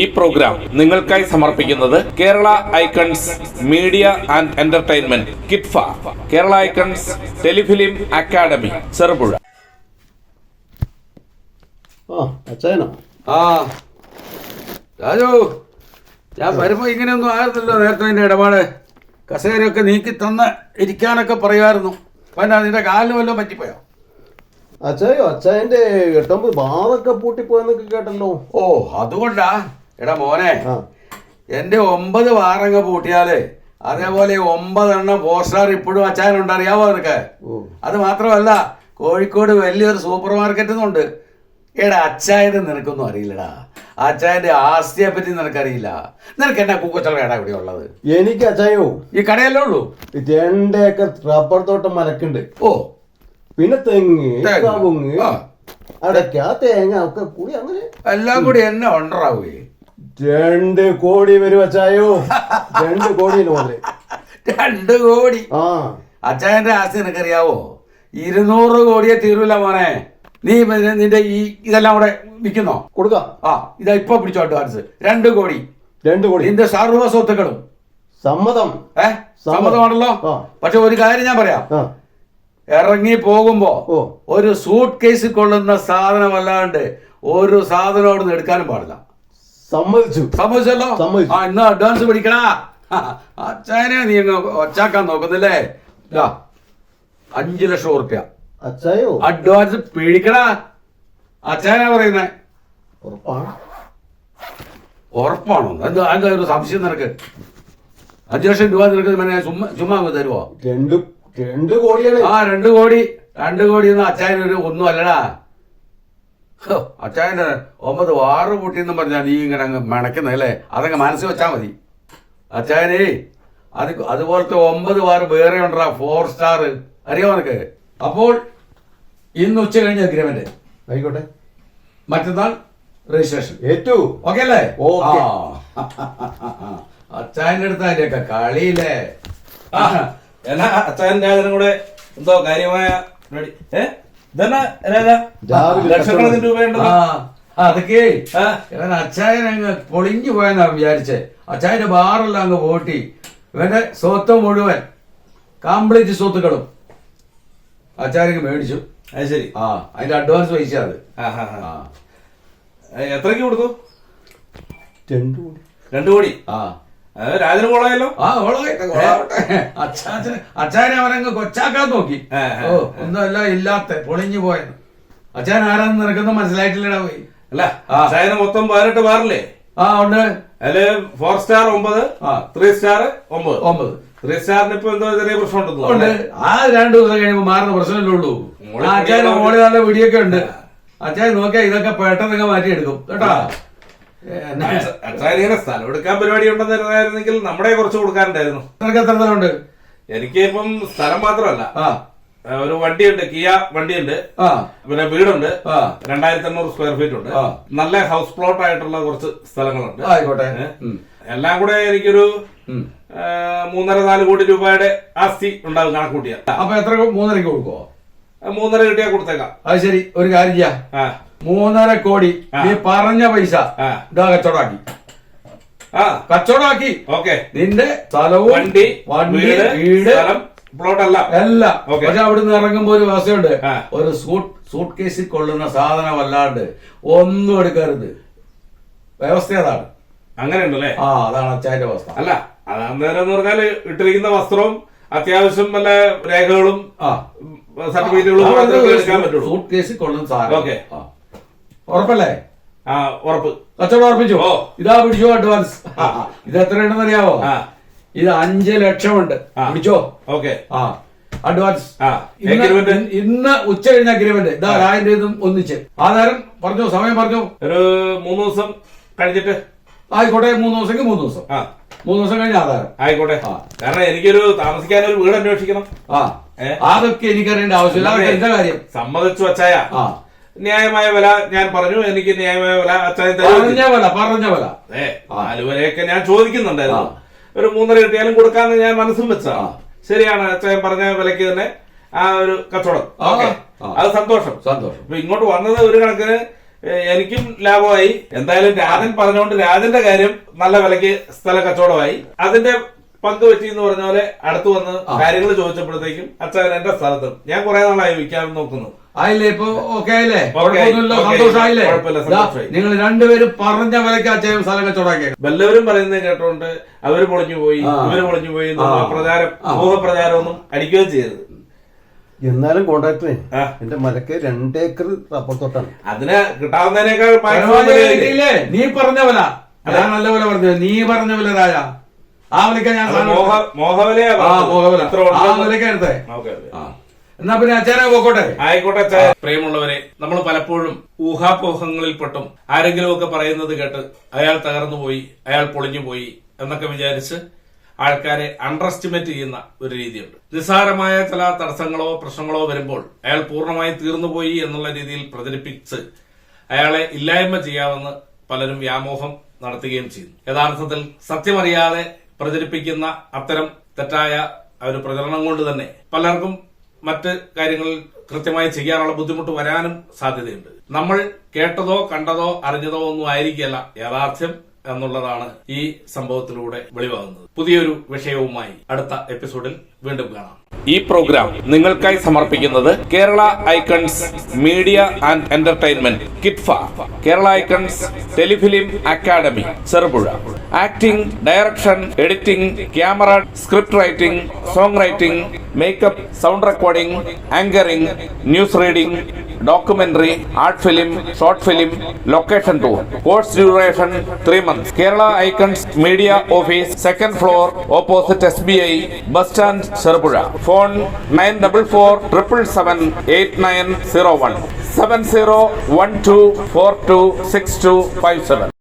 ഈ പ്രോഗ്രാം നിങ്ങൾക്കായി സമർപ്പിക്കുന്നത് Kerala icons media and entertainment കിറ്റ്ഫ Kerala icons telefilm academy Cherupuzha ആ രാജു ഞാൻ വരുമ്പോ ഇങ്ങനെയൊന്നും ആയിരുന്നല്ലോ നേരത്തെ നിന്റെ ഇടപാട്. കസേരയൊക്കെ നീക്കി തന്ന് ഇരിക്കാനൊക്കെ പറയുമായിരുന്നു പിന്നെ നിന്റെ കാലിന് വല്ലതും പറ്റിപ്പോയോ? അച്ഛയോ അച്ഛന്റെ എട്ടൊമ്പത് ബാറൊക്കെ പൂട്ടിപ്പോയെന്നൊക്കെ കേട്ടല്ലോ. ഓ അതുകൊണ്ടാ. എടാ മോനെ എന്റെ ഒമ്പത് വാറങ്ങ് പൂട്ടിയാൽ അതേപോലെ ഒമ്പതെണ്ണം ഫോർ സ്റ്റാർ ഇപ്പോഴും അച്ചാനുണ്ട് അറിയാവോ അവർക്ക് അത് മാത്രമല്ല കോഴിക്കോട് വലിയൊരു സൂപ്പർ മാർക്കറ്റ് ഉണ്ട് എടാ അച്ചായനെ നിനക്കൊന്നും അറിയില്ലടാ. അച്ചായന്റെ ആസ്തിയെ പറ്റി നിനക്കറിയില്ല. നിനക്ക് എന്നാ കൂക്കച്ചള ഇവിടെ ഉള്ളത്? എനിക്ക് അച്ചായോ? ഈ കടയല്ലേ ഉള്ളൂ? രണ്ട് ഏക്കർ റബ്ബർ തോട്ടം മലക്കുണ്ട്. ഓ. പിന്നെ തെങ്ങ്. കവുങ്ങ്. അടയ്ക്ക തേങ്ങ ഒക്കെ കൂടി അങ്ങനെ എല്ലാം കൂടി എന്നെ ഉണ്ടാവേ രണ്ട് കോടി വരും അച്ചായോ? രണ്ട് കോടി മുതൽ രണ്ട് കോടി? ആ. അച്ചായന്റെ ആസ്തി നിനക്കറിയാവോ? ഇരുന്നൂറ് കോടിയെ തീരൂല മോനെ. നീ നിന്റെ ഈ ഇതെല്ലാം കൂടെ വിൽക്കുന്നോ? കൊടുക്കാം. ആ ഇതാ ഇപ്പൊ പിടിച്ചോ അഡ്വാൻസ്. രണ്ട് കോടി. രണ്ട് കോടി. നിന്റെ സർവ സ്വത്തുക്കളും. സമ്മതം. ഏ? സമ്മതമാണല്ലോ? പക്ഷെ ഒരു കാര്യം ഞാൻ പറയാം. ഇറങ്ങി പോകുമ്പോ ഒരു സൂട്ട് കേസ് കൊള്ളുന്ന സാധനമല്ലാണ്ട് ഒരു സാധനം അവിടെ നിന്ന് എടുക്കാനും പാടില്ല. സമ്മതിച്ചു. സമ്മതിച്ചല്ലോ? സമ്മതിച്ചു. ആ അഡ്വാൻസ് പിടിക്കടാ അച്ചായനെ നീ അങ്ങ് ഒച്ചാക്കാൻ നോക്കുന്നില്ലേ? ഇതാ അഞ്ചു ലക്ഷം ഉറുപ്പ്യ. അച്ചായോ? അഡ്വാൻസ് പിടിക്കടാ. അച്ചായനാ പറയുന്നേ. ഉറപ്പാണ്? ഉറപ്പാണോ? എന്താ എന്താ ഒരു സംശയം നിനക്ക്? അഞ്ചു ലക്ഷം രൂപ നിനക്ക് പിന്നെ ചുമ്മാ ചുമ്മാ അങ്ങ് തരുവോ? രണ്ട് രണ്ട് കോടിയാണ്. ആ രണ്ട് കോടി. രണ്ട് കോടി ഒന്നും അച്ചായനൊരു ഒന്നും അല്ലടാ. അച്ചായന്റെ ഒമ്പത് വാറ് പൊട്ടിയെന്നും പറഞ്ഞാൽ നീ ഇങ്ങനെ അങ്ങ് മണക്കുന്നല്ലേ അതങ്ങ് മനസ്സിൽ വെച്ചാൽ മതി. അച്ചായനേ അത് അതുപോലത്തെ ഒമ്പത് വാറ് വേറെ ഉണ്ടാ ഫോർ സ്റ്റാർ അറിയോ നിനക്ക്? അപ്പോൾ ഇന്ന് ഉച്ച കഴിഞ്ഞ അഗ്രിമെന്റ് ആയിക്കോട്ടെ. മറ്റന്നാൾ രജിസ്ട്രേഷൻ ഏറ്റു. ഓക്കെ അല്ലേ. അച്ചായന്റെ അടുത്ത് അതിന്റെയൊക്കെ കളിയില്ലേ? എന്നാ അതിനും കൂടെ എന്തോ കാര്യമായ പരിപാടി ലക്ഷക്കണക്കിന് അതൊക്കെ. ഇവൻ അച്ചായൻ അങ്ങ് പൊളിഞ്ഞു പോയെന്നാ വിചാരിച്ചേ. അച്ചായന്റെ ബാറെല്ലാം അങ്ങ് പോട്ടി. ഇവന്റെ സ്വത്ത് മുഴുവൻ കംപ്ലീറ്റ് സ്വത്തുക്കളും അച്ചായനക്ക് മേടിച്ചു. അത് ശരി. ആ അതിന്റെ അഡ്വാൻസ് പൈസ അത്. എത്രക്ക് കൊടുത്തു? രണ്ടു കോടി. രണ്ടു കോടി? ആ. രാജന് കൊളായല്ലോ? ആ ഓളായിട്ട് കൊള്ളാവട്ടെ അച്ചാച്ചൻ അച്ചായനെ അവനങ്ങ് കൊച്ചാക്കാൻ നോക്കി. ഓ ഒന്നുമല്ല ഇല്ലാത്ത പൊളിഞ്ഞു പോയെന്ന്. അച്ഛൻ ആരാന്ന് നിനക്കൊന്നും മനസ്സിലായിട്ടില്ലടാ പോയി. അല്ല അച്ഛന് മൊത്തം പതിനെട്ട് ബാറില്ലേ ആ ഉണ്ട്. അതിൽ ഫോർ സ്റ്റാർ ഒമ്പത് ആ. ത്രീ സ്റ്റാർ ഒമ്പത്. ഒമ്പത്. ത്രീ സ്റ്റാറിന് ഇപ്പൊ എന്തോ ചെറിയ പ്രശ്നം ഉണ്ട്. ആ രണ്ടു ദിവസം കഴിയുമ്പോ മാറുന്ന പ്രശ്നമല്ലേ ഉള്ളൂ. അച്ഛൻ മോളി നല്ല വിടിയൊക്കെ ഉണ്ട്. അച്ഛൻ നോക്കിയാ ഇതൊക്കെ പെട്ടെന്നൊക്കെ മാറ്റിയെടുക്കും. കേട്ടാ? ഇങ്ങനെ സ്ഥലം എടുക്കാൻ പരിപാടി ഉണ്ടെന്ന് അറിയാമായിരുന്നെങ്കിൽ നമ്മുടെ കുറച്ച് കൊടുക്കാറുണ്ടായിരുന്നു നിനക്ക് എത്ര സ്ഥലമുണ്ട്? എനിക്ക് ഇപ്പം സ്ഥലം മാത്രമല്ല. ആ. ഒരു വണ്ടിയുണ്ട് കിയ വണ്ടിയുണ്ട്. ആ. പിന്നെ വീടുണ്ട്. ആ. രണ്ടായിരത്തി എണ്ണൂറ് സ്ക്വയർ ഫീറ്റ് ഉണ്ട്. ആ. നല്ല ഹൗസ് പ്ലോട്ട് ആയിട്ടുള്ള കുറച്ച് സ്ഥലങ്ങളുണ്ട്. ആയിക്കോട്ടെ. ഉം. എല്ലാം കൂടെ എനിക്കൊരു ഉം. ആ, മൂന്നര നാല് കോടി രൂപയുടെ ആസ്തി ഉണ്ടാവും കണക്കൂട്ടിയാൽ. അപ്പൊ എത്ര മൂന്നരക്ക് കൊടുക്കുവോ? മൂന്നര കിട്ടിയാ കൊടുത്തേക്കാം. അത് ശരി ഒരു കാര്യം ചെയ്യാം. ആ. മൂന്നര കോടി നീ പറഞ്ഞ പൈസ ആ. ഇതാ കച്ചവടാക്കി ആ. കച്ചവടാക്കി ഓക്കെ. നിന്റെ സ്ഥലവും വണ്ടി വണ്ടി വീട് വീട് സ്ഥലം പ്ലോട്ട് അല്ല എല്ലാം. ഓക്കേ. പക്ഷെ അവിടുന്ന് ഇറങ്ങുമ്പോ ഒരു വ്യവസ്ഥയുണ്ട്. ആ. ഒരു സൂട്ട് സൂട്ട് കേസിൽ കൊള്ളുന്ന സാധനം അല്ലാണ്ട് ഒന്നും എടുക്കരുത്. വ്യവസ്ഥ അതാണ്. അങ്ങനെ ഉണ്ടല്ലേ ആ അതാണ് അച്ചായന്റെ അവസ്ഥ അല്ല അത് അന്നേരം എന്ന് പറഞ്ഞാൽ ഇട്ടിരിക്കുന്ന വസ്ത്രവും അത്യാവശ്യം വല്ല രേഖകളും സർട്ടിഫിക്കറ്റുകളും എടുക്കാൻ പറ്റുള്ളൂ. സൂട്ട് കേസിൽ കൊള്ളുന്ന സാധനം ഓക്കേ. ഉറപ്പല്ലേ? ആ ഉറപ്പ്. കച്ചവടം ഉറപ്പിച്ചു. ഓ. ഇതാ പിടിച്ചോ അഡ്വാൻസ്. ഇത് എത്രയുണ്ടെന്ന് അറിയാവോ. ഇത് അഞ്ച് ലക്ഷമുണ്ട്. ഉണ്ട് പിടിച്ചോ? ഓക്കെ. ആ. അഡ്വാൻസ്. ഇന്ന് ഉച്ച കഴിഞ്ഞ അഗ്രിമെന്റ് ഇതാ ഇതും ഒന്നിച്ച്. ആധാരം പറഞ്ഞു? സമയം പറഞ്ഞു? ഒരു മൂന്ന് ദിവസം കഴിഞ്ഞിട്ട് ആയിക്കോട്ടെ മൂന്ന് ദിവസം മൂന്ന് ദിവസം. ആ. മൂന്ന് ദിവസം കഴിഞ്ഞ ആധാരം ആയിക്കോട്ടെ. കാരണം എനിക്കൊരു താമസിക്കാൻ ഒരു വീട് അന്വേഷിക്കണം. ആ. ഏ? അതൊക്കെ എനിക്കറിയേണ്ട ആവശ്യമില്ല. എന്താ കാര്യം? സമ്മതിച്ചു വച്ചായ ആ. ന്യായമായ വില ഞാൻ പറഞ്ഞു. എനിക്ക് ന്യായമായ വില അച്ചായ വില പറഞ്ഞ വില പറഞ്ഞ അതെ. നാല് ഞാൻ ചോദിക്കുന്നുണ്ടായിരുന്നു. ഒരു മൂന്നര കിട്ടിയാലും കൊടുക്കാന്ന് ഞാൻ മനസ്സും വെച്ചാ. ശരിയാണ് അച്ചായൻ പറഞ്ഞ വിലക്ക് തന്നെ ആ ഒരു കച്ചവടം. അത് സന്തോഷം. സന്തോഷം. ഇപ്പൊ ഇങ്ങോട്ട് വന്നത് ഒരു കണക്കിന് ഏ, എനിക്കും ലാഭമായി. എന്തായാലും രാജൻ പറഞ്ഞുകൊണ്ട് രാജന്റെ കാര്യം നല്ല വിലയ്ക്ക് സ്ഥല കച്ചവടമായി. അതിന്റെ പങ്ക് പറ്റി എന്ന് പറഞ്ഞ പോലെ അടുത്ത് വന്ന് കാര്യങ്ങൾ ചോദിച്ചപ്പോഴത്തേക്കും അച്ഛൻ എന്റെ സ്ഥലത്ത് ഞാൻ കുറെ നാളായി വിൽക്കാൻ നോക്കുന്നു. ആയില്ലേ ഇപ്പൊ? ഓക്കെ ആയില്ലേ. സന്തോഷമായില്ലേ. നിങ്ങൾ രണ്ടുപേരും പറഞ്ഞ വിലക്ക് അച്ഛനും സ്ഥലം കച്ചവടാക്കിയ വല്ലവരും പറയുന്നത് കേട്ടോണ്ട് അവർ പൊളിഞ്ഞു പോയി. ഇവർ പൊളിഞ്ഞു പോയി. പ്രചാരം ആ. ഒന്നും അടിക്കുകയും ചെയ്യരുത്. എന്നാലും കോൺട്രാക്ടറെ. എന്റെ മലക്ക് രണ്ടേക്കർ റബ്ബർ തോട്ടാണ്. അതിന് കിട്ടാവുന്നതിനേക്കാൾ? നീ പറഞ്ഞ വില. ഞാൻ നല്ല വില പറഞ്ഞത്. നീ പറഞ്ഞ വില രാജ. ആ വിലക്ക ഞാൻ എടുത്തേ. എന്നാ പിന്നെ അച്ഛനെ പോക്കോട്ടെ? ആയിക്കോട്ടെ. പ്രിയമുള്ളവരെ നമ്മൾ പലപ്പോഴും ഊഹാപോഹങ്ങളിൽ പെട്ടും ആരെങ്കിലും ഒക്കെ പറയുന്നത് കേട്ട് അയാൾ തകർന്നു പോയി അയാൾ പൊളിഞ്ഞു പോയി എന്നൊക്കെ വിചാരിച്ച് ആൾക്കാരെ അണ്ടർ എസ്റ്റിമേറ്റ് ചെയ്യുന്ന ഒരു രീതിയുണ്ട്. നിസ്സാരമായ ചില തടസ്സങ്ങളോ പ്രശ്നങ്ങളോ വരുമ്പോൾ അയാൾ പൂർണമായി തീർന്നുപോയി എന്നുള്ള രീതിയിൽ പ്രചരിപ്പിച്ച് അയാളെ ഇല്ലായ്മ ചെയ്യാമെന്ന് പലരും വ്യാമോഹം നടത്തുകയും ചെയ്യുന്നു. യഥാർത്ഥത്തിൽ സത്യമറിയാതെ പ്രചരിപ്പിക്കുന്ന അത്തരം തെറ്റായ ഒരു പ്രചരണം കൊണ്ട് തന്നെ പലർക്കും മറ്റ് കാര്യങ്ങളിൽ കൃത്യമായി ചെയ്യാനുള്ള ബുദ്ധിമുട്ട് വരാനും സാധ്യതയുണ്ട്. നമ്മൾ കേട്ടതോ കണ്ടതോ അറിഞ്ഞതോ ഒന്നും ആയിരിക്കില്ല യാഥാർത്ഥ്യം എന്നുള്ളതാണ് ഈ സംഭവത്തിലൂടെ വെളിവാകുന്നത്. പുതിയൊരു വിഷയവുമായി അടുത്ത എപ്പിസോഡിൽ വീണ്ടും കാണാം. ഈ പ്രോഗ്രാം നിങ്ങൾക്കായി സമർപ്പിക്കുന്നത് Kerala icons media and entertainment കിറ്റ്ഫ Kerala icons telefilm academy Cherupuzha. Acting direction editing camera script writing song writing makeup sound recording anchoring news reading documentary art film short film location tour. Course duration three months Kerala icons media office second floor opposite S B I bus stand Cherupuzha. Phone nine double four triple seven eight nine zero one. Seven zero one two four two six two five seven.